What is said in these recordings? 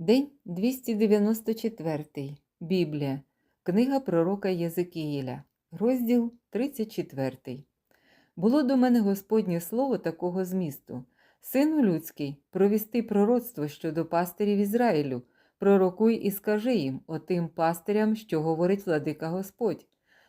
День 294. Біблія. Книга пророка Єзикіїля. Розділ 34. Було до мене Господнє слово такого змісту. Сину людський, провісти пророцтво щодо пастирів Ізраїлю, пророкуй і скажи їм, отим пастирям, що говорить владика Господь.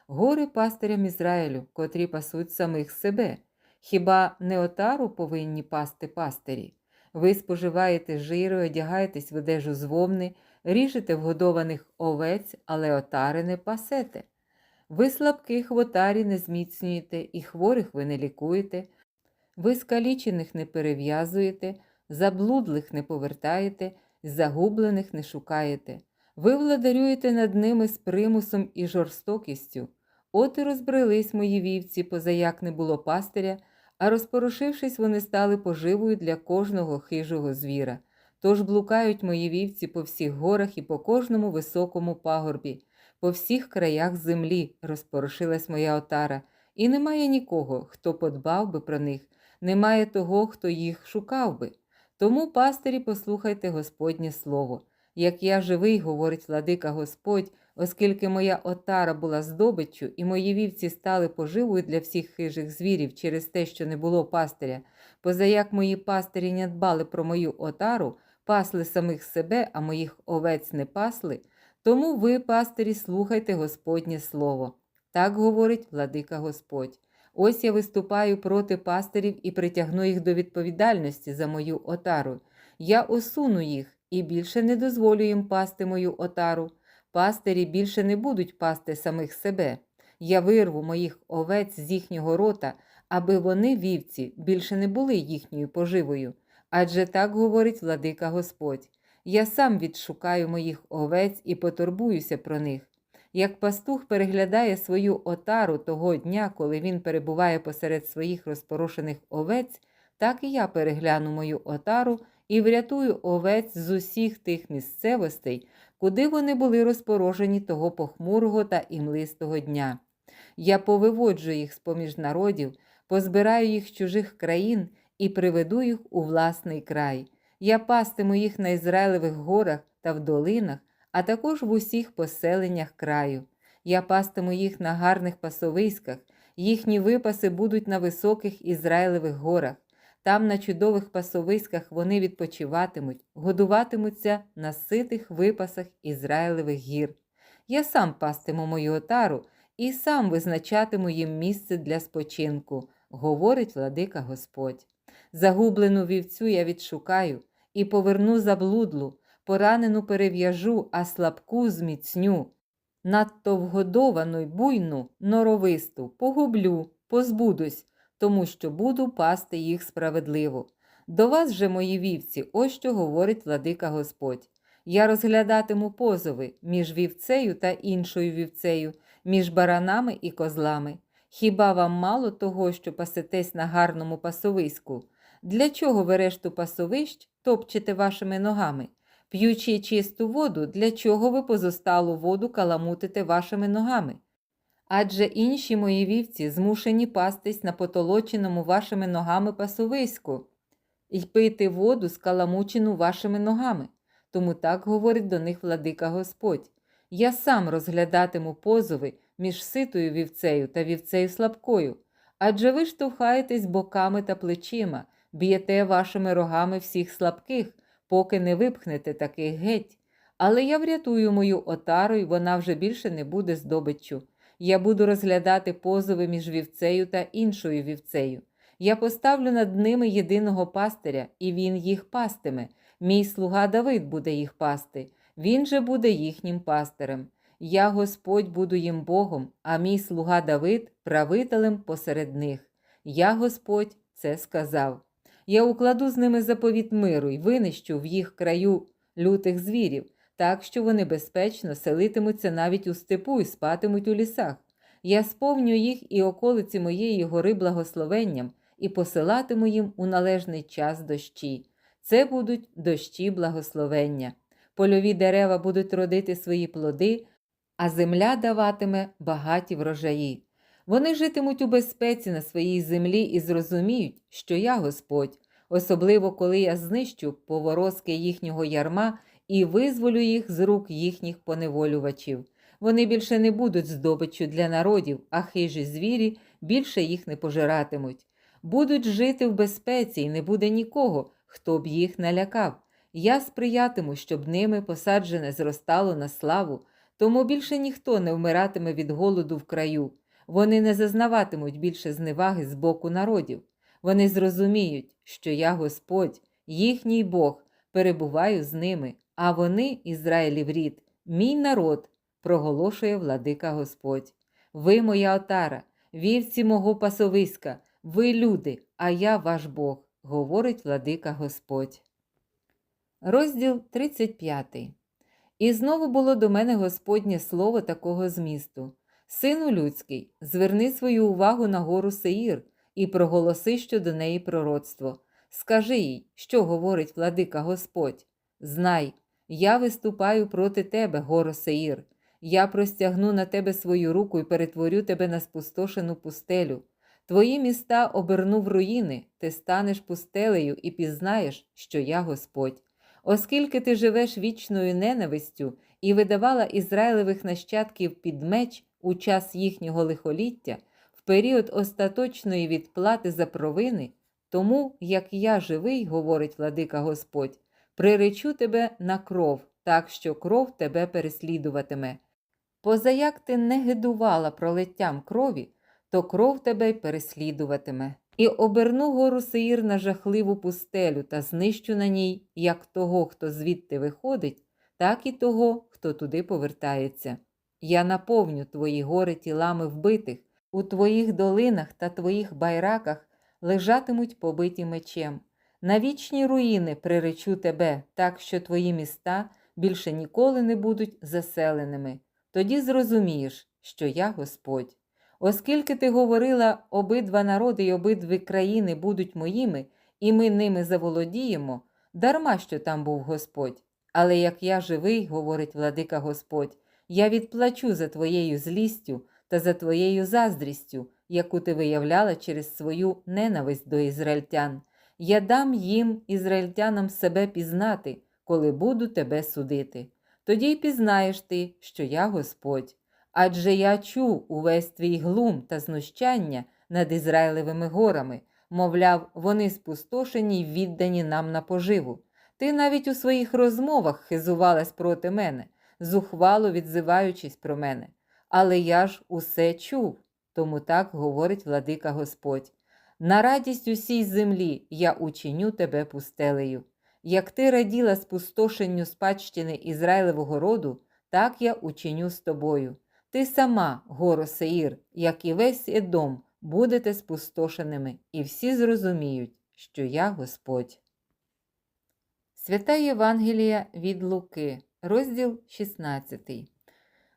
Горе пастирям Ізраїлю, котрі пасуть самих себе. Хіба не отару повинні пасти пастирі? Ви споживаєте жири, одягаєтесь в одежу з вовни, ріжете вгодованих овець, але отари не пасете. Ви слабких в отарі не зміцнюєте, і хворих ви не лікуєте, ви скалічених не перев'язуєте, заблудлих не повертаєте, загублених не шукаєте. Ви владарюєте над ними з примусом і жорстокістю. От і розбрелись мої вівці, позаяк не було пастиря, а розпорошившись, вони стали поживою для кожного хижого звіра. Тож блукають мої вівці по всіх горах і по кожному високому пагорбі, по всіх краях землі розпорошилась моя отара, і немає нікого, хто подбав би про них, немає того, хто їх шукав би. Тому, пастирі, послухайте Господнє слово. Як я живий, говорить владика Господь, оскільки моя отара була здобиччю, і мої вівці стали поживою для всіх хижих звірів через те, що не було пастиря, позаяк мої пастирі не дбали про мою отару, пасли самих себе, а моїх овець не пасли, тому ви, пастирі, слухайте Господнє слово. Так говорить владика Господь. Ось я виступаю проти пастирів і притягну їх до відповідальності за мою отару. Я осуну їх і більше не дозволю їм пасти мою отару. Пастирі більше не будуть пасти самих себе. Я вирву моїх овець з їхнього рота, аби вони, вівці, більше не були їхньою поживою. Адже так говорить владика Господь. Я сам відшукаю моїх овець і потурбуюся про них. Як пастух переглядає свою отару того дня, коли він перебуває посеред своїх розпорошених овець, так і я перегляну мою отару і врятую овець з усіх тих місцевостей, куди вони були розпорожені того похмурого та імлистого дня. Я повиводжу їх з поміж народів, позбираю їх з чужих країн і приведу їх у власний край. Я пастиму їх на Ізраїлевих горах та в долинах, а також в усіх поселеннях краю. Я пастиму їх на гарних пасовиськах, їхні випаси будуть на високих Ізраїлевих горах. Там на чудових пасовиськах вони відпочиватимуть, годуватимуться на ситих випасах Ізраїлевих гір. Я сам пастиму мою отару і сам визначатиму їм місце для спочинку, говорить владика Господь. Загублену вівцю я відшукаю і поверну заблудлу, поранену перев'яжу, а слабку зміцню. Надто вгодовану й буйну, норовисту, погублю, позбудусь, тому що буду пасти їх справедливо. До вас же, мої вівці, ось що говорить владика Господь. Я розглядатиму позови між вівцею та іншою вівцею, між баранами і козлами. Хіба вам мало того, що пасетесь на гарному пасовиську? Для чого ви решту пасовищ топчете вашими ногами? П'ючи чисту воду, для чого ви позосталу воду каламутите вашими ногами? Адже інші мої вівці змушені пастись на потолоченому вашими ногами пасовиську і пити воду, скаламучену вашими ногами. Тому так говорить до них владика Господь. Я сам розглядатиму позови між ситою вівцею та вівцею слабкою, адже ви штовхаєтесь боками та плечима, б'єте вашими рогами всіх слабких, поки не випхнете таких геть. Але я врятую мою отару, і вона вже більше не буде здобиччю. Я буду розглядати позови між вівцею та іншою вівцею. Я поставлю над ними єдиного пастиря, і він їх пастиме. Мій слуга Давид буде їх пасти, він же буде їхнім пастирем. Я, Господь, буду їм Богом, а мій слуга Давид правителем посеред них. Я, Господь, це сказав. Я укладу з ними заповіт миру і винищу в їх краю лютих звірів, так що вони безпечно селитимуться навіть у степу і спатимуть у лісах. Я сповню їх і околиці моєї гори благословенням і посилатиму їм у належний час дощі. Це будуть дощі благословення. Польові дерева будуть родити свої плоди, а земля даватиме багаті врожаї. Вони житимуть у безпеці на своїй землі і зрозуміють, що я Господь, особливо коли я знищу поворозки їхнього ярма і визволю їх з рук їхніх поневолювачів. Вони більше не будуть здобиччю для народів, а хижі звірі більше їх не пожиратимуть. Будуть жити в безпеці, і не буде нікого, хто б їх налякав. Я сприятиму, щоб ними посаджене зростало на славу, тому більше ніхто не вмиратиме від голоду в краю. Вони не зазнаватимуть більше зневаги з боку народів. Вони зрозуміють, що я Господь, їхній Бог, перебуваю з ними, а вони, Ізраїлів рід, мій народ, проголошує владика Господь. Ви моя отара, вівці мого пасовиська, ви люди, а я ваш Бог, говорить владика Господь. Розділ 35. І знову було до мене Господнє слово такого змісту. Сину людський, зверни свою увагу на гору Сеїр і проголоси щодо неї пророцтво. Скажи їй, що говорить владика Господь. Знай, я виступаю проти тебе, горо Сеїр. Я простягну на тебе свою руку і перетворю тебе на спустошену пустелю. Твої міста оберну в руїни, ти станеш пустелею і пізнаєш, що я Господь. Оскільки ти живеш вічною ненавистю і видавала Ізраїлевих нащадків під меч у час їхнього лихоліття, в період остаточної відплати за провини, тому, як я живий, говорить владика Господь, приречу тебе на кров, так що кров тебе переслідуватиме. Позаяк ти не гидувала пролиттям крові, то кров тебе й переслідуватиме. І оберну гору Сеїр на жахливу пустелю та знищу на ній як того, хто звідти виходить, так і того, хто туди повертається. Я наповню твої гори тілами вбитих, у твоїх долинах та твоїх байраках лежатимуть побиті мечем. На вічні руїни приречу тебе, так що твої міста більше ніколи не будуть заселеними. Тоді зрозумієш, що я Господь. Оскільки ти говорила, обидва народи й обидві країни будуть моїми, і ми ними заволодіємо, дарма що там був Господь. Але як я живий, говорить владика Господь, я відплачу за твоєю злістю та за твоєю заздрістю, яку ти виявляла через свою ненависть до ізраїльтян. Я дам їм, ізраїльтянам, себе пізнати, коли буду тебе судити. Тоді й пізнаєш ти, що я Господь. Адже я чув увесь твій глум та знущання над Ізраїлевими горами, мовляв, вони спустошені й віддані нам на поживу. Ти навіть у своїх розмовах хизувалась проти мене, зухвало відзиваючись про мене. Але я ж усе чув, тому так говорить владика Господь. На радість усій землі я учиню тебе пустелею. Як ти раділа спустошенню спадщини Ізраїлевого роду, так я учиню з тобою. Ти сама, горо Сеїр, як і весь Едом, будете спустошеними, і всі зрозуміють, що я Господь. Свята Євангелія від Луки, розділ 16.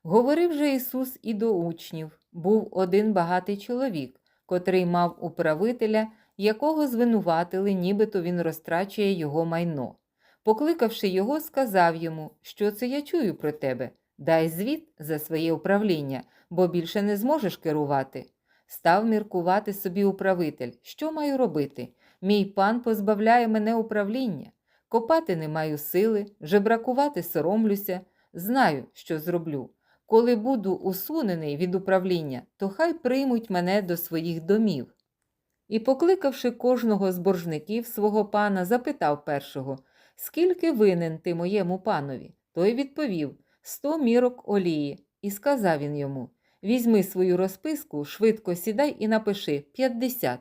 Говорив же Ісус і до учнів був один багатий чоловік, котрий мав управителя, якого звинуватили, нібито він розтрачує його майно. Покликавши його, сказав йому, що це я чую про тебе. Дай звіт за своє управління, бо більше не зможеш керувати. Став міркувати собі управитель, що маю робити? Мій пан позбавляє мене управління. Копати не маю сили, жебракувати соромлюся, знаю, що зроблю. Коли буду усунений від управління, то хай приймуть мене до своїх домів. І, покликавши кожного з боржників свого пана, запитав першого, скільки винен ти моєму панові? Той відповів сто мірок олії, і сказав він йому Візьми свою розписку, швидко сідай і напиши п'ятдесят.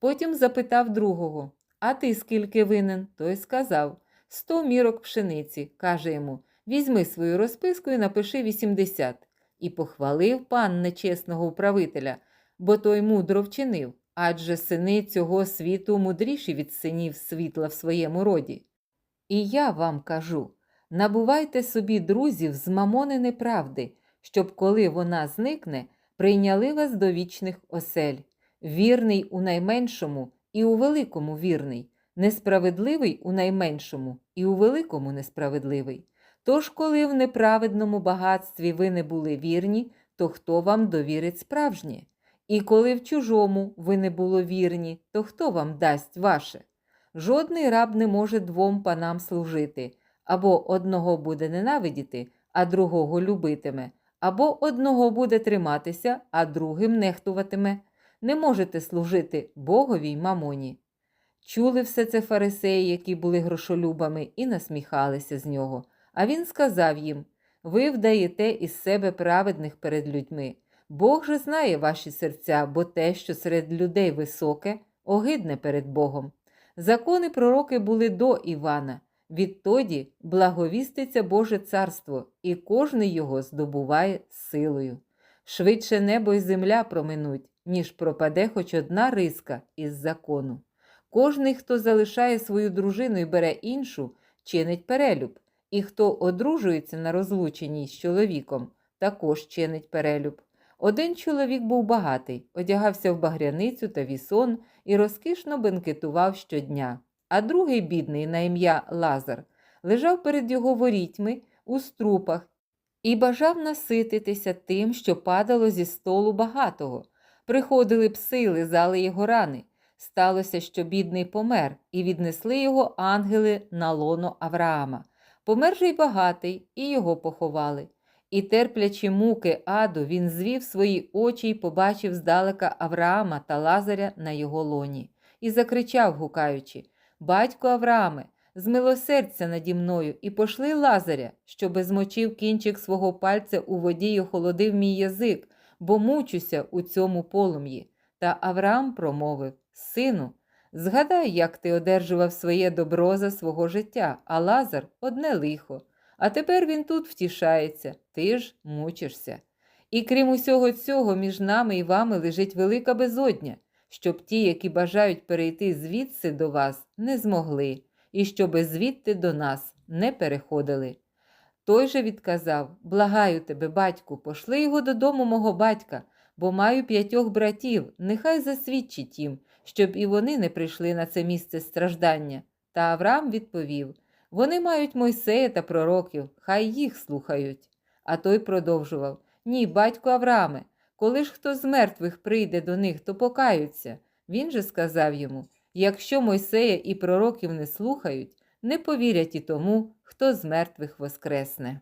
Потім запитав другого А ти скільки винен? Той сказав Сто мірок пшениці. каже йому Візьми свою розписку і напиши вісімдесят. І похвалив пан нечесного управителя, бо той мудро вчинив, адже сини цього світу мудріші від синів світла в своєму роді. І я вам кажу набувайте собі друзів з мамони неправди, щоб, коли вона зникне, прийняли вас до вічних осель. Вірний у найменшому і у великому вірний, несправедливий у найменшому і у великому несправедливий. Тож, коли в неправедному багатстві ви не були вірні, то хто вам довірить справжнє? І коли в чужому ви не було вірні, то хто вам дасть ваше? Жодний раб не може двом панам служити, або одного буде ненавидіти, а другого любитиме, або одного буде триматися, а другим нехтуватиме. Не можете служити Богові й мамоні. Чули все це фарисеї, які були грошолюбами, і насміхалися з нього. А він сказав їм: Ви вдаєте із себе праведних перед людьми. Бог же знає ваші серця, бо те, що серед людей високе, огидне перед Богом. Закони пророки були до Івана. Відтоді благовіститься Боже царство, і кожний його здобуває силою. Швидше небо й земля проминуть, ніж пропаде хоч одна риска із закону. Кожний, хто залишає свою дружину і бере іншу, чинить перелюб, і хто одружується на розлученій з чоловіком, також чинить перелюб. Один чоловік був багатий, одягався в багряницю та вісон і розкішно бенкетував щодня, а другий бідний на ім'я Лазар лежав перед його ворітьми у струпах і бажав насититися тим, що падало зі столу багатого. Приходили пси, лизали його рани. Сталося, що бідний помер, і віднесли його ангели на лоно Авраама. Помер же й багатий, і його поховали. І, терплячи муки аду, він звів свої очі й побачив здалека Авраама та Лазаря на його лоні, і закричав, гукаючи: Батько Аврааме, змилосердься наді мною, і пошли Лазаря, щоби змочив кінчик свого пальця у воді й охолодив мій язик, бо мучуся у цьому полум'ї. Та Авраам промовив: Сину, згадай, як ти одержував своє добро за свого життя, а Лазар одне лихо. А тепер він тут втішається, ти ж мучишся. І крім усього цього, між нами і вами лежить велика безодня, щоб ті, які бажають перейти звідси до вас, не змогли, і щоби звідти до нас не переходили. Той же відказав Благаю тебе, батьку, пошли його додому мого батька, бо маю п'ятьох братів, нехай засвідчить їм, щоб і вони не прийшли на це місце страждання. Та Авраам відповів Вони мають Мойсея та пророків, хай їх слухають. А той продовжував Ні, батько Аврааме, коли ж хто з мертвих прийде до них, то покаються. Він же сказав йому Якщо Мойсея і пророків не слухають, не повірять і тому, хто з мертвих воскресне.